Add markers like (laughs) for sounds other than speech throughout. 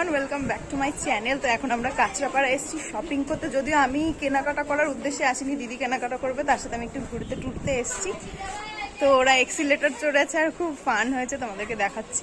Everyone welcome back to my channel তো এখন আমরা কাঁচরাপাড়া এসেছি শপিং করতে। যদিও আমি কেনাকাটা করার উদ্দেশ্যে আসিনি, দিদি কেনাকাটা করবে, তার সাথে আমি একটু ঘুরতে টুরতে এসেছি। তো ওরা এক্সিলেটার চড়েছে আর খুব ফান হয়েছে, তোমাদেরকে দেখাচ্ছি।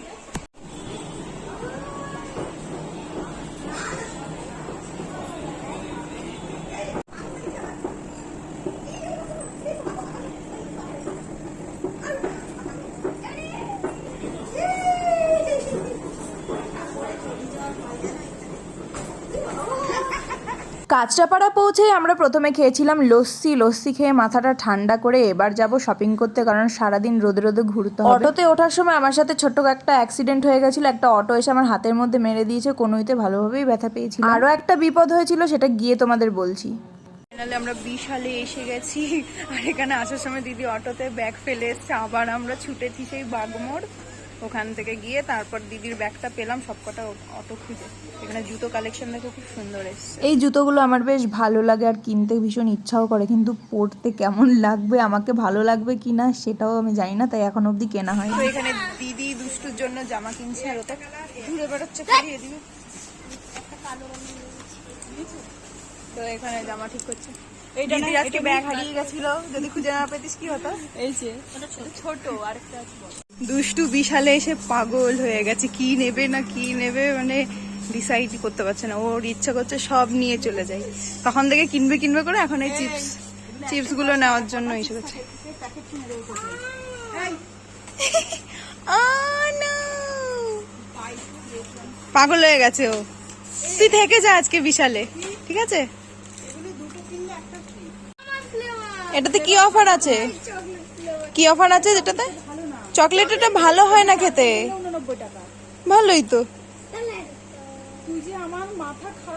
কাঁচরাপাড়া পৌঁছে আমরা প্রথমে খেয়েছিলাম লস্যি। লস্যি খেয়ে মাথাটা ঠান্ডা করে এবার যাব শপিং করতে কারণ সারাদিন রোদে রোদে ঘুরতে হবে। অটোতে ওঠার সময় আমার সাথে ছোট্ট একটা অ্যাক্সিডেন্ট হয়ে গেছিল একটা অটো এসে আমার হাতের মধ্যে মেরে দিয়েছে কোনোইতে ভালোভাবেই ব্যথা পেয়েছি আরও একটা বিপদ হয়েছিল সেটা গিয়ে তোমাদের বলছি। ফাইনালি আমরা বিশালে এসে গেছি আর এখানে আসার সময় দিদি অটোতে ব্যাগ ফেলে এসছে আবার আমরা ছুটেছি সেই বাগমোড় ওখান থেকে গিয়ে তারপর দিদির ব্যাগটা পেলাম সবকটা অটো খুঁজে। এখানে জুতো কালেকশন দেখো খুব সুন্দর এসছে। এই জুতোগুলো আমার বেশ ভালো লাগে আর কিনতে ভীষণ ইচ্ছাও করে কিন্তু পরতে কেমন লাগবে আমাকে ভালো লাগবে কি না সেটাও আমি জানি না তাই এখন অবধি কেনা হয় তো এখানে দিদি দুষ্টুর জন্য জামা কিনছে আর ওটা ঘুরে বেড়াচ্ছে ফিরিয়ে দিবি। তো এখানে জামা ঠিক করছে। দিদির আজকে ব্যাগ হারিয়ে গেছিল যদি খুঁজে না পেতিস কি হতো? এই যে ছোট আরেকটা দুষ্টু বিশালে এসে পাগল হয়ে গেছে কি নেবে না কি নেবে মানে ডিসাইড করতে পারছে না। ওর ইচ্ছা করছে সব নিয়ে চলে যায় তখন থেকে কিনবে কিনবে করে এখন এই চিপস চিপসগুলো নেওয়ার জন্য এসে গেছে পাগল হয়ে গেছে ও। তুই থেকে যা আজকে বিশালে ঠিক আছে? এটাতে কি অফার আছে? কি অফার আছে যেটাতে? চকলেট এটা ভালো হয় না খেতে? ভালোই তো।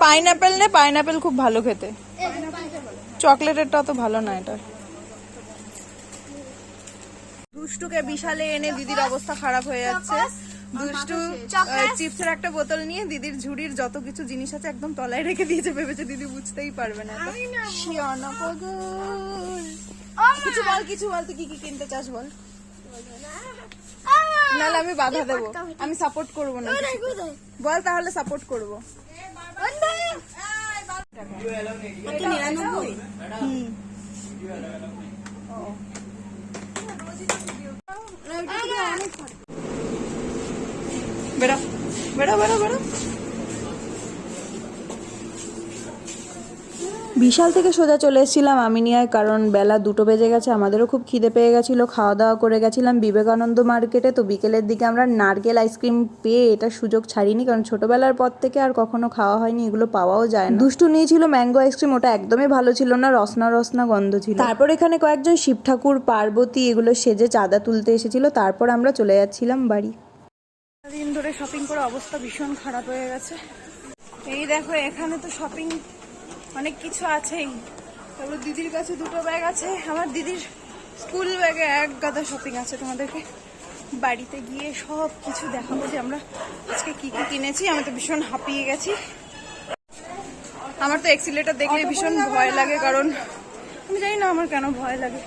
পাইনাপেল নে পাইনাপেল খুব ভালো খেতে। চকলেটেরটা অত ভালো না এটা দুষ্টুকে বিশালে এনে দিদির অবস্থা খারাপ হয়ে যাচ্ছে। দুষ্টু চিপসের একটা বোতল নিয়ে দিদির ঝুড়ির যত কিছু জিনিস আছে একদম তলায় রেখে দিয়েছে ভেবেছে দিদি বুঝতেই পারবে না। কিছু বল কিছু বল তুই কি কি কিনতে চাস বল? নাহলে আমি বাধা দেবো। আমি সাপোর্ট করব না। বল তাহলে সাপোর্ট করব। হুম। বিশাল থেকে সোজা চলে এসেছিলাম আমিনিয়ায় কারণ বেলা দুটো বেজে গেছে আমাদেরও খুব খিদে পেয়ে গেছিল খাওয়া দাওয়া করে গেছিলাম বিবেকানন্দ মার্কেটে। তো বিকেলের দিকে আমরা নারকেল আইসক্রিম পেয়ে এটা সুযোগ ছাড়িনি কারণ ছোটবেলার পর থেকে আর কখনো খাওয়া হয়নি এগুলো পাওয়াও যায় না। দুষ্টু নিয়েছিল ম্যাঙ্গো আইসক্রিম ওটা একদমই ভালো ছিল না রসনা রসনা গন্ধ ছিল। তারপর এখানে কয়েকজন শিব ঠাকুর পার্বতী এগুলো সেজে চাঁদা তুলতে এসেছিল তারপর আমরা চলে যাচ্ছিলাম বাড়ি। দিন ধরে শপিং করে অবস্থা ভীষণ খারাপ হয়ে গেছে। এই দেখো এখানে তো শপিং অনেক কিছু আছেই। তারপর দিদির কাছে দুটো ব্যাগ আছে। আমার দিদির স্কুল ব্যাগে এক গাদা শপিং আছে তোমাদেরকে। বাড়িতে গিয়ে সব কিছু দেখাবো যে আমরা আজকে কি কি কিনেছি। আমি তো ভীষণ হাঁপিয়ে গেছি। আমার তো এক্সিলেটার দেখলে ভীষণ ভয় লাগে কারণ আমি জানি না আমার কেন ভয় লাগে।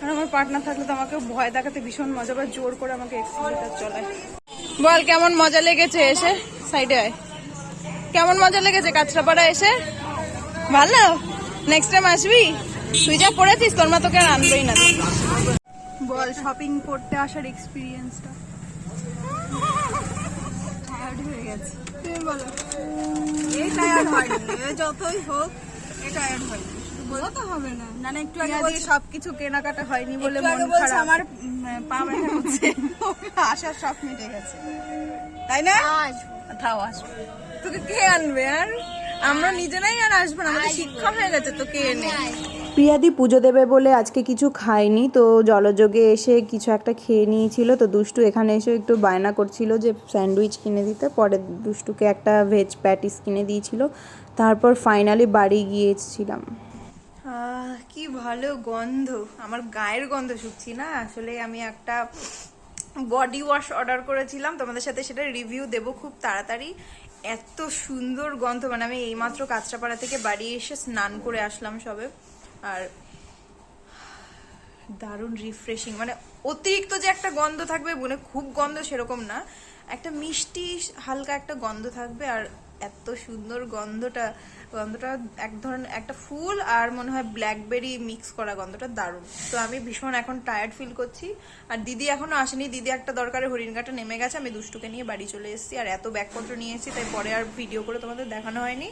আর আমার পার্টনার থাকলে তো আমাকে ভয় দেখাতে ভীষণ মজা বা জোর করে আমাকে এক্সিলেটার চলায়। বল কেমন মজা লেগেছে এসে? সাইডে আয়। কেমন মজা লেগেছে কাঁচরাপাড়া এসে? ভালো? নেক্সট টাইম আসবি? তুই যা পড়েছিস তোর মা তোকে আর আনবেই না। বল শপিং করতে আসার এক্সপিরিয়েন্সটা টায়ার্ড হয়ে গেছে। তুমি বলো। এই টায়ার্ড হয়নি যতই হোক এই টায়ার্ড হয়নি। বলতে হবে না। না না একটু আগে বলছি সবকিছু কেনাকাটা হয়নি বলে মন খারাপ। আমার পা ব্যথা করছে। (laughs) আসার সব মিটে গেছে। তাই না? তাও আসবে। তোকে কে আনবে আর? আমরা নিজেরাই আর আসব না আমাদের শিক্ষা হয়ে গেছে তোকে এনে? প্রিয়াদি পুজো দেবে বলে আজকে কিছু খায়নি তো জলযোগে এসে কিছু একটা খেয়ে নিয়েছিল তো দুষ্টু এখানে এসে একটু বায়না করছিল যে স্যান্ডউইচ কিনে দিতে পরে দুষ্টুকে একটা ভেজ প্যাটিস কিনে দিয়েছিল তারপর ফাইনালি বাড়ি গিয়েছিলাম। কি ভালো গন্ধ। আমার গায়ের গন্ধ শুকছি না। আসলে আমি একটা বডি ওয়াশ অর্ডার করেছিলাম। তোমাদের সাথে সেটা রিভিউ দেব খুব তাড়াতাড়ি। এত সুন্দর গন্ধ। মানে আমি এইমাত্র কাঁচরাপাড়া থেকে বাড়ি এসে স্নান করে আসলাম সবে। আর দারুণ রিফ্রেশিং মানে অতিরিক্ত যে একটা গন্ধ থাকবে মানে খুব গন্ধ সেরকম না। একটা মিষ্টি, হালকা একটা গন্ধ থাকবে। আর এত সুন্দর গন্ধটা গন্ধটা এক ধরনের, একটা ফুল আর মনে হয় ব্ল্যাকবেরি মিক্স করা গন্ধটা দারুণ। তো আমি ভীষণ এখন টায়ার্ড ফিল করছি। আর দিদি এখনও আসেনি। দিদি একটা দরকারে হরিণঘাটা নেমে গেছে। আমি দুষ্টুকে নিয়ে বাড়ি চলে এসেছি আর এত ব্যাগপত্র নিয়ে এসেছি তাই পরে আর ভিডিও করে তোমাদের দেখানো হয়নি।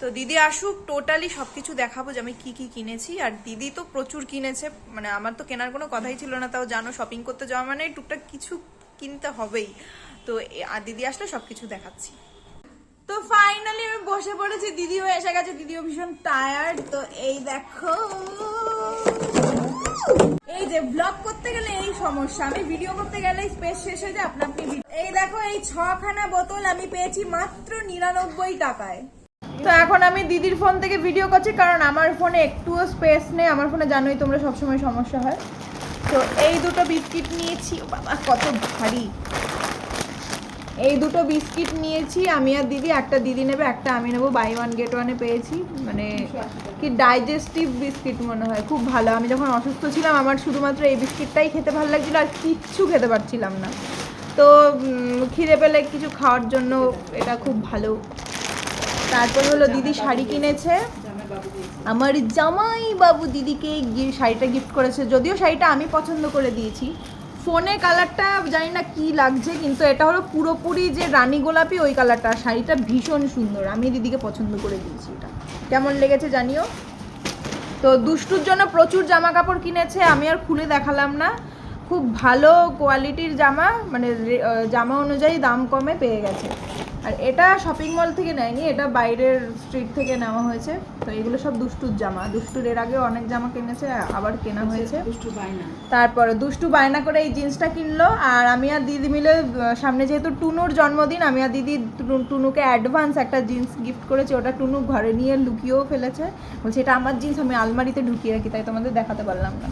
তো দিদি আসুক টোটালি সবকিছু দেখাবো যে আমি কি কি কিনেছি। আর দিদি তো প্রচুর কিনেছে। মানে আমার তো কেনার কোনো কথাই ছিল না, তাও জানো শপিং করতে যাওয়া মানে টুকটাক কিছু কিনতে হবেই। তো আর দিদি আসলে সবকিছু দেখাচ্ছি। তো ফাইনালি আমি বসে পড়েছি। দিদিও এসে গেছে, দিদিও ভীষণ টায়ার্ড তো এই দেখো। এই যে ব্লগ করতে গেলে এই সমস্যা। আমি ভিডিও করতে গেলে স্পেস শেষ হয়ে যায় আপনা আপনি এই দেখো, এই ছখানা বোতল আমি পেয়েছি মাত্র নিরানব্বই টাকায়। তো এখন আমি দিদির ফোন থেকে ভিডিও করছি, কারণ আমার ফোনে একটুও স্পেস নেই। আমার ফোনে জানোই তোমরা সবসময় সমস্যা হয়। তো এই দুটো বিস্কিট নিয়েছি। বাবা, কত ভারী। এই দুটো বিস্কিট নিয়েছি, আমি আর দিদি, একটা দিদি নেবে, একটা আমি নেব। বাই ওয়ান গেট ওয়ানে পেয়েছি। মানে কি ডাইজেস্টিভ বিস্কিট মনে হয়, খুব ভালো। আমি যখন অসুস্থ ছিলাম, আমার শুধুমাত্র এই বিস্কিটটাই খেতে ভালো লাগছিল, আর কিচ্ছু খেতে পারছিলাম না। তো খিদে পেলে কিছু খাওয়ার জন্য এটা খুব ভালো। তারপর হলো দিদি শাড়ি কিনেছে। আমার জামাই বাবু দিদিকে শাড়িটা গিফট করেছে। যদিও শাড়িটা আমি পছন্দ করে দিয়েছি ফোনে কালারটা জানি না কি লাগছে, কিন্তু এটা হলো পুরোপুরি যে রানী গোলাপি, ওই কালারটা। শাড়িটা ভীষণ সুন্দর। আমি দিদিকে পছন্দ করে দিয়েছি এটা। কেমন লেগেছে জানিও? তো দুষ্টুর জন্য প্রচুর জামা কাপড় কিনেছে, আমি আর খুলে দেখালাম না। খুব ভালো কোয়ালিটির জামা মানে জামা অনুযায়ী দাম কমে পেয়ে গেছে। আর এটা শপিং মল থেকে নেয়নি এটা বাইরের স্ট্রিট থেকে নেওয়া হয়েছে। তো এগুলো সব দুষ্টুর জামা। দুষ্টুর এর আগে অনেক জামা কিনেছে আবার কেনা হয়েছে। তারপরে দুষ্টু বায়না করে এই জিন্সটা কিনলো আর আমি আর দিদি মিলে সামনে যেহেতু টুনুর জন্মদিন আমি আর দিদি টুনু- টুনুকে অ্যাডভান্স একটা জিন্স গিফট করেছি। ওটা টুনু ঘরে নিয়ে লুকিয়েও ফেলেছে। বলছে এটা আমার জিন্স আমি আলমারিতে ঢুকিয়ে রাখি তাই তোমাদের দেখাতে পারলাম না।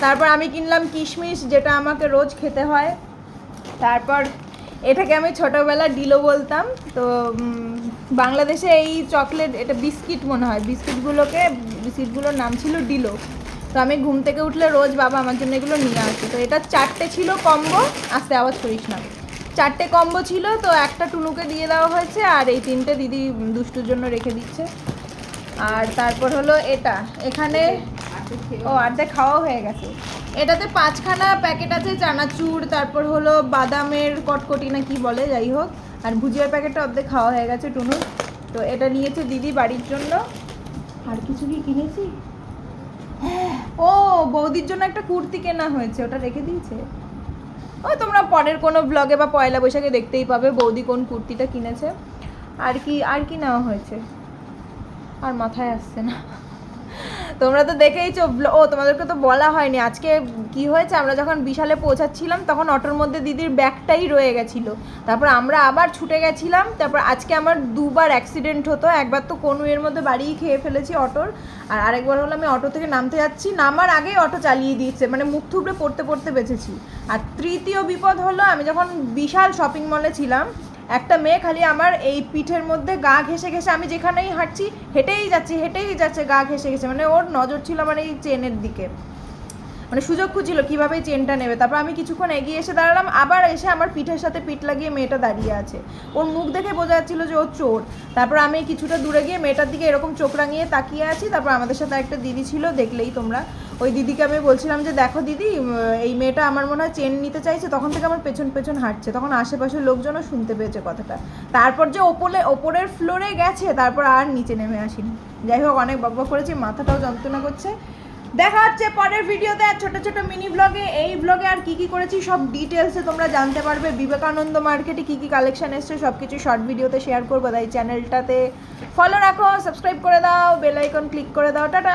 তারপর আমি কিনলাম কিশমিশ যেটা আমাকে রোজ খেতে হয়। তারপর এটাকে আমি ছোটোবেলা ডিলো বলতাম। তো বাংলাদেশে এই চকলেট, এটা বিস্কিট মনে হয়। বিস্কিটগুলোকে, বিস্কিটগুলোর নাম ছিল ডিলো। তো আমি ঘুম থেকে উঠলে রোজ বাবা আমার জন্য এগুলো নিয়ে আসে তো এটা চারটে ছিল কম্বো, আস্তে আওয়াজ করিস না। চারটে কম্বো ছিল, তো একটা টুনুকে দিয়ে দেওয়া হয়েছে আর এই তিনটে দিদি দুষ্টুর জন্য রেখে দিচ্ছে। আর তারপর হলো এটা। এখানে ও আর্ধেক খাওয়া হয়ে গেছে। এটাতে পাঁচখানা প্যাকেট আছে চানাচুর তারপর হলো বাদামের কটকটি না কি বলে যাই হোক। আর ভুজিয়ার প্যাকেটটা অর্ধেক খাওয়া হয়ে গেছে টুনু তো এটা নিয়েছে দিদি বাড়ির জন্য। আর কিছু কি কিনেছি? ও বৌদির জন্য একটা কুর্তি কেনা হয়েছে ওটা রেখে দিয়েছে। ওই তোমরা পরের কোনো ব্লগে বা পয়লা বৈশাখে দেখতেই পাবে বৌদি কোন কুর্তিটা কিনেছে। আর কি আর কি নেওয়া হয়েছে? আর মাথায় আসছে না। তোমরা তো দেখেইছো ও, তোমাদেরকে তো বলা হয়নি। আজকে কি হয়েছে? আমরা যখন বিশালে পৌঁছাচ্ছিলাম, তখন অটোর মধ্যে দিদির ব্যাগটাই রয়ে গেছিল। তারপর আমরা আবার ছুটে গেছিলাম, তারপর আজকে আমার দুবার অ্যাক্সিডেন্ট হতো। একবার তো কোনো এর মধ্যে বাড়িই খেয়ে ফেলেছি অটোর, আর আরেকবার হলো আমি অটো থেকে নামতে যাচ্ছি। নামার আগেই অটো চালিয়ে দিয়েছে মানে মুখ থুবড়ে পড়তে পড়তে বেঁচেছি। আর তৃতীয় বিপদ হলো, আমি যখন বিশাল শপিং মলে ছিলাম একটা মেয়ে খালি আমার এই পিঠের মধ্যে গা ঘেসে ঘেসে আমি যেখানেই হাঁটছি, হেঁটেই যাচ্ছি, হেঁটেই যাচ্ছে গা ঘেসে ঘেসে মানে ওর নজর ছিল আমার এই চেনের দিকে। মানে সুযোগ খুঁজছিল কীভাবে চেনটা নেবে। তারপর আমি কিছুক্ষণ এগিয়ে এসে দাঁড়ালাম, আবার এসে আমার পিঠের সাথে পিঠ লাগিয়ে মেয়েটা দাঁড়িয়ে আছে। ওর মুখ দেখে বোঝা যাচ্ছিল যে ও চোর। তারপর আমি কিছুটা দূরে গিয়ে মেয়েটার দিকে এরকম চোখ রাঙিয়ে তাকিয়ে আছি। তারপর আমাদের সাথে একটা দিদি ছিল, দেখলেই তোমরা। ওই দিদিকে আমি বলছিলাম যে, দেখো দিদি এই মেয়েটা আমার মনে হয় চেন নিতে চাইছে, তখন থেকে আমার পেছন পেছন হাঁটছে। তখন আশেপাশের লোকজনও শুনতে পেয়েছে কথাটা। তারপর যে ওপরে ওপরের ফ্লোরে গেছে, তারপর আর নিচে নেমে আসিনি। যাই হোক, অনেক বকবক করেছি, মাথাটাও যন্ত্রণা করছে। দেখা হচ্ছে পরের ভিডিওতে আর ছোটো ছোটো মিনি ব্লগে এই ব্লগে আর কি কি করেছি সব ডিটেলসে তোমরা জানতে পারবে। বিবেকানন্দ মার্কেটে কি কি কালেকশন এসছে সব কিছু শর্ট ভিডিওতে শেয়ার করব। তাই চ্যানেলটাতে ফলো রাখো সাবস্ক্রাইব করে দাও বেল আইকন ক্লিক করে দাও। টাটা!